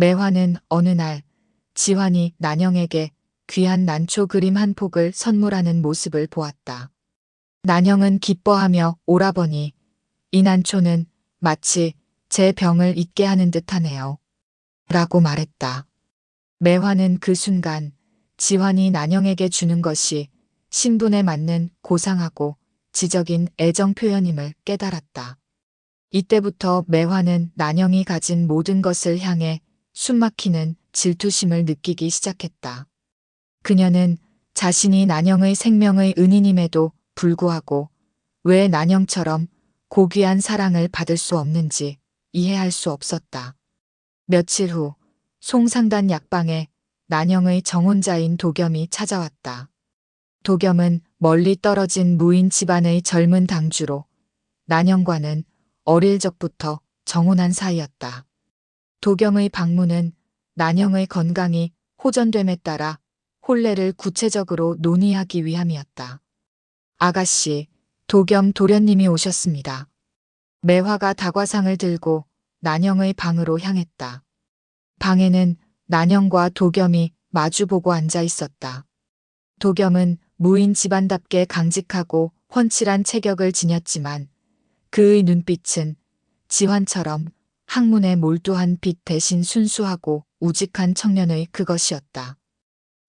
매화는 어느 날 지환이 난영에게 귀한 난초 그림 한 폭을 선물하는 모습을 보았다. 난영은 기뻐하며 오라버니, 이 난초는 마치 제 병을 잊게 하는 듯하네요. 라고 말했다. 매화는 그 순간 지환이 난영에게 주는 것이 신분에 맞는 고상하고 지적인 애정 표현임을 깨달았다. 이때부터 매화는 난영이 가진 모든 것을 향해 숨막히는 질투심을 느끼기 시작했다. 그녀는 자신이 난영의 생명의 은인임에도 불구하고 왜 난영처럼 고귀한 사랑을 받을 수 없는지 이해할 수 없었다. 며칠 후 송상단 약방에 난영의 정혼자인 도겸이 찾아왔다. 도겸은 멀리 떨어진 무인 집안의 젊은 당주로 난영과는 어릴 적부터 정혼한 사이였다. 도겸의 방문은 난영의 건강이 호전됨에 따라 혼례를 구체적으로 논의하기 위함이었다. 아가씨, 도겸 도련님이 오셨습니다. 매화가 다과상을 들고 난영의 방으로 향했다. 방에는 난영과 도겸이 마주보고 앉아 있었다. 도겸은 무인 집안답게 강직하고 훤칠한 체격을 지녔지만 그의 눈빛은 지환처럼 학문에 몰두한 빛 대신 순수하고 우직한 청년의 그것이었다.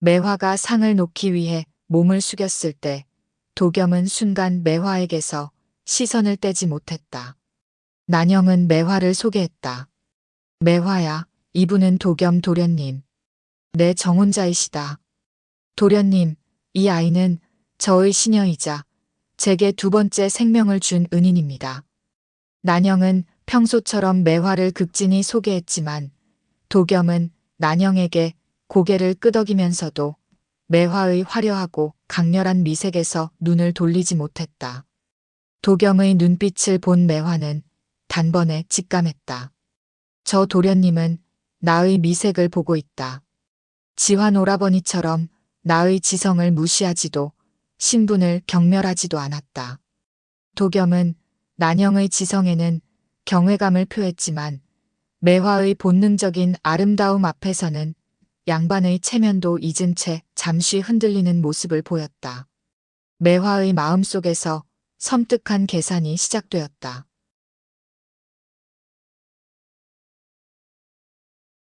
매화가 상을 놓기 위해 몸을 숙였을 때 도겸은 순간 매화에게서 시선을 떼지 못했다. 난영은 매화를 소개했다. 매화야, 이분은 도겸 도련님. 내 정혼자이시다. 도련님, 이 아이는 저의 시녀이자 제게 두 번째 생명을 준 은인입니다. 난영은 평소처럼 매화를 극진히 소개했지만 도겸은 난영에게 고개를 끄덕이면서도 매화의 화려하고 강렬한 미색에서 눈을 돌리지 못했다. 도겸의 눈빛을 본 매화는 단번에 직감했다. 저 도련님은 나의 미색을 보고 있다. 지환 오라버니처럼 나의 지성을 무시하지도 신분을 경멸하지도 않았다. 도겸은 난영의 지성에는 경외감을 표했지만 매화의 본능적인 아름다움 앞에서는 양반의 체면도 잊은 채 잠시 흔들리는 모습을 보였다. 매화의 마음속에서 섬뜩한 계산이 시작되었다.